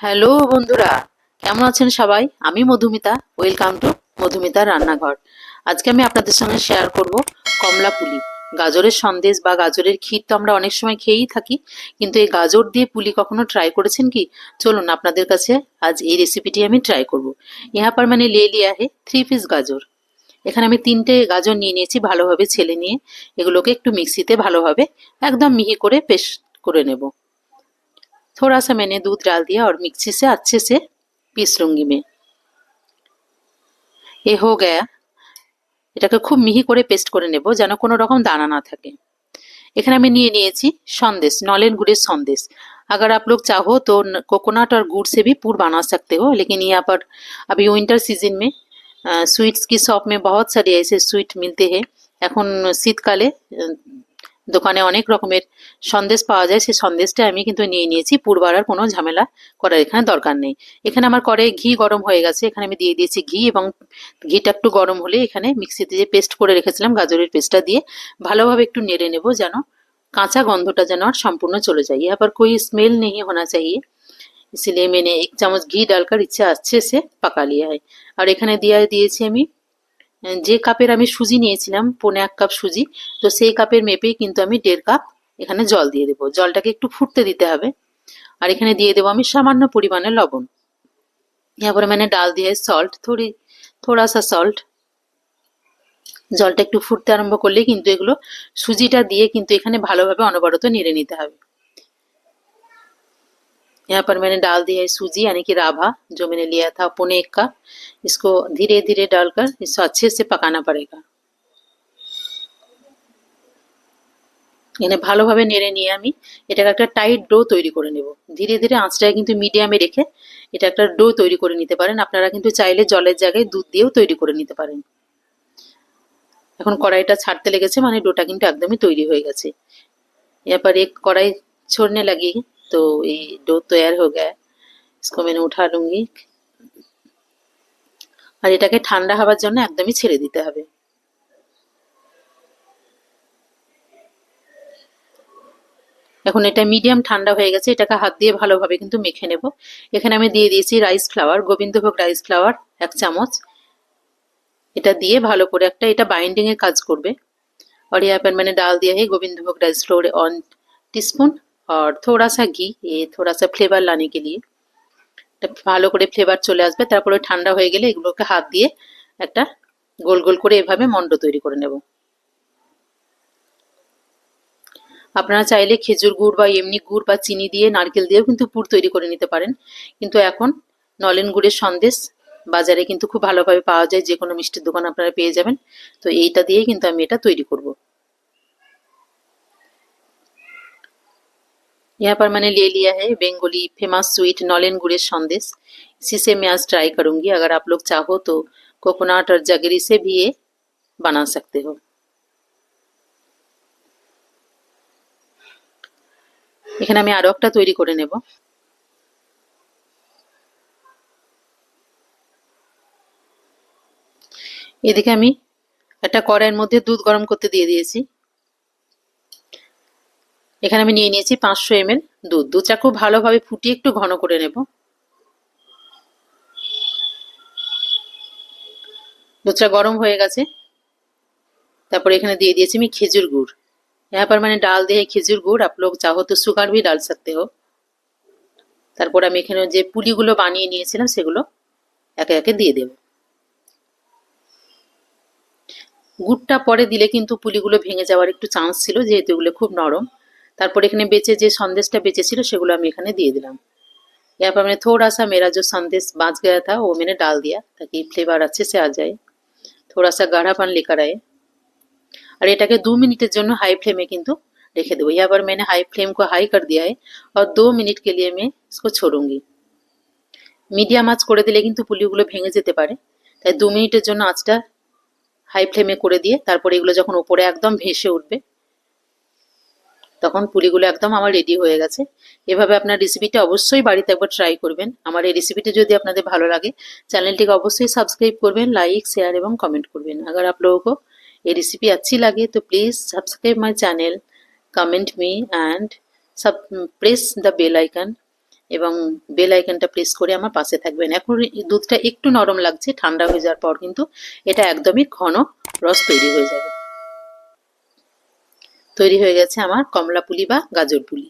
Hello বন্ধুরা, কেমন আছেন সবাই? আমি মধুমিতা, ওয়েলকাম টু মধুমিতা রান্নাঘর। আজকে আমি আপনাদের সঙ্গে শেয়ার করব কমলা পুলি। গাজরের সন্দেশ বা গাজরের ক্ষীর তো আমরা অনেক সময় খেয়েই থাকি, কিন্তু এই গাজর দিয়ে পুলি কখনো ট্রাই করেছেন কি? চলুন আপনাদের কাছে আজ এই রেসিপিটি আমি ট্রাই করব। ইহা পর মানে লে লিয়া হে থ্রি পিস গাজর। এখানে আমি তিনটে গাজর নিয়ে নিয়েছি ভালোভাবে ছেলে নিয়ে। এগুলোকে একটু মিক্সিতে ভালোভাবে একদম মিহি করে পেস্ট করে নেব। थोड़ा सा मैंने दूध डाल दिया और मिक्सी से अच्छे से पीस लूंगी मैं এ হো গয়া এটাকে খুব মিহি করে পেস্ট করে নেব যেন কোনো রকম দানা না থাকে এখানে আমি নিয়ে নিয়েছি সন্দেশ नॉलेन गुड़ेर संदेश अगर आप लोग चाहो तो कोकोनट और गुड़ से भी पूर बना सकते हो लेकिन यहाँ पर अभी विंटर सीजन में स्वीट्स की शॉप में बहुत सारे ऐसे स्वीट मिलते हैं এখন শীতকালে দোকানে অনেক রকমের সন্দেশ পাওয়া যায় সেই সন্দেশটা আমি কিন্তু নিয়ে নিয়েছি পুরবাড়ার কোনো ঝামেলা করার এখানে দরকার নেই এখানে আমার করে ঘি গরম হয়ে গেছে এখানে আমি দিয়ে দিয়েছি ঘি এবং ঘিটা একটু গরম হলে এখানে মিক্সিতে যে পেস্ট করে রেখেছিলাম গাজরের পেস্টটা দিয়ে ভালোভাবে একটু নেড়ে নেব যেন কাঁচা গন্ধটা যেন আর সম্পূর্ণ চলে যায় यहाँ पर कोई स्मेल नहीं होना चाहिए इसलिए मैंने एक चामच घी डालकर इसे अच्छे से पका लिया है আর এখানে দিয়ে দিয়েছি আমি যে কাপের আমি সুজি নিয়েছিলাম, পনে এক কাপ সুজি, তো সেই কাপের মেপেই কিন্তু আমি দেড় কাপ এখানে জল দিয়ে দেবো। জলটাকে একটু ফুটতে দিতে হবে। আর এখানে দিয়ে দেবো আমি সামান্য পরিমাণে লবণ। এরপরে মানে ডাল দিয়ে সল্ট থোড়ি, থোড়া সা সল্ট জলটা একটু ফুটতে আরম্ভ করলে কিন্তু এগুলো সুজিটা দিয়ে কিন্তু এখানে ভালোভাবে অনবরত নেড়ে নিতে হবে। यहाँ पर मैंने डाल दिया है सूजी यानी कि राभा जो मैंने लिया था पुणे एक का इसको धीरे धीरे डालकर इसको अच्छे से पकाना पड़ेगा এখানে ভালোভাবে নেড়ে নিয়ে আমি এটাকে একটা টাইট ডো তৈরি করে নেব ধীরে ধীরে আঁচটাকে কিন্তু মিডিয়ামে রেখে এটা একটা ডো তৈরি করে নিতে পারেন আপনারা কিন্তু চাইলে জলের জায়গায় দুধ দিয়েও তৈরি করে নিতে পারেন এখন কড়াইটা ছাড়তে লেগেছে মানে ডোটা কিন্তু একদমই তৈরি হয়ে গেছে এরপর এক কড়াই छोड़ने लगी तो ये डो तैयार हो गया इसको मैंने उठा लूंगी আর এটাকে ঠান্ডা হওয়ার জন্য একদমই ছেড়ে দিতে হবে এখন এটা মিডিয়াম ঠান্ডা হয়ে গেছে এটাকে হাত দিয়ে ভালোভাবে কিন্তু মেখে নেব এখানে আমি দিয়ে দিয়েছি rice flour Gobindobhog rice flour এক চামচ এটা দিয়ে ভালো করে একটা এটা বাইন্ডিং এর কাজ করবে और यहाँ पर मैंने डाल दिया है गोविंद भोग राइस फ्लोर ऑन टीस्पून और थोड़ा सा घी ये थोड़ा सा फ्लेवर लाने के लिए এটা ভালো করে ফ্লেভার চলে আসবে তারপরে ঠান্ডা হয়ে গেলে এগুলোকে হাত দিয়ে একটা গোল গোল করে এভাবে মন্ড তৈরি করে নেব আপনারা চাইলে খেজুর গুড় বা এমনি গুড় বা চিনি দিয়ে নারকেল দিয়েও কিন্তু পুর তৈরি করে নিতে পারেন কিন্তু এখন নলেন গুড়ের সন্দেশ বাজারে কিন্তু খুব ভালোভাবে পাওয়া যায় যে কোনো মিষ্টির দোকান আপনারা পেয়ে যাবেন তো এইটা দিয়েই কিন্তু আমি এটা তৈরি করব यहाँ पर मैंने ले लिया है बेंगोली फेमस स्वीट नॉलेन गुड़े संदेश इसी से मैं आज ट्राई करूंगी अगर आप लोग चाहो तो कोकोनट और जगरी से भी ये बना सकते हो এখানে আমি আরো একটা তৈরি করে নেব এদিকে আমি একটা কড়াইয়ের মধ্যে দুধ গরম করতে দিয়ে দিয়েছি এখানে আমি নিয়ে নিয়েছি পাঁচশো এম দুধ দুধটা খুব ভালোভাবে ফুটিয়ে একটু ঘন করে নেব দুধটা গরম হয়ে গেছে তারপর এখানে দিয়ে দিয়েছি আমি খেজুর গুড় यहाँ पर मैंने डाल दिया है খেজুর গুড় आप लोग चाहो तो सुगर भी डाल सकते हो তারপর আমি এখানে যে পুলিগুলো বানিয়ে নিয়েছিলাম সেগুলো একে একে দিয়ে দেব গুড়টা পরে দিলে কিন্তু পুলিগুলো ভেঙে যাওয়ার একটু চান্স ছিল যেহেতু এগুলো খুব নরম তারপর এখানে বেঁচে যে সন্দেশটা বেঁচে ছিল সেগুলো আমি এখানে দিয়ে দিলাম यहाँ पर मैंने थोड़ा सा मेरा जो संदेश बाँच गया था वो मैंने डाल दिया ताकि फ्लेवर अच्छे से आ जाए थोड़ा सा गाढ़ापन लेकर आए और এটাকে दो मिनटेर জন্য हाई फ्लेम কিন্তু রেখে দেবো यहाँ पर मैंने हाई फ्लेम को हाई कर दिया है और दो मिनट के लिए मैं इसको छोड़ूंगी মিডিয়াম আঁচ করে দিলে কিন্তু পুলিগুলো ভেঙে যেতে পারে তাই দু মিনিটের জন্য আঁচটা হাই ফ্লেমে করে দিয়ে তারপরে এগুলো যখন ওপরে একদম ভেসে উঠবে তখন পুলিগুলো একদম আমার রেডি হয়ে গেছে। এভাবে আপনার রেসিপিটা অবশ্যই বাড়িতে একবার ট্রাই করবেন। আমার এই রেসিপিটি যদি আপনাদের ভালো লাগে চ্যানেলটিকে অবশ্যই সাবস্ক্রাইব করবেন লাইক শেয়ার এবং কমেন্ট করবেন। अगर आप लोगों এই রেসিপি रेसिपी লাগে, তো please subscribe my channel comment me and sub press the bell icon এবং বেল আইকনটা প্রেস করে আমার পাশে থাকবেন। এখন দুধটা একটু নরম লাগছে, ঠান্ডা হয়ে যাওয়ার পর কিন্তু এটা একদমই ঘন রস তৈরি হয়ে যাবে। তৈরি হয়ে গেছে আমার কমলা পুলি বা গাজর পুলি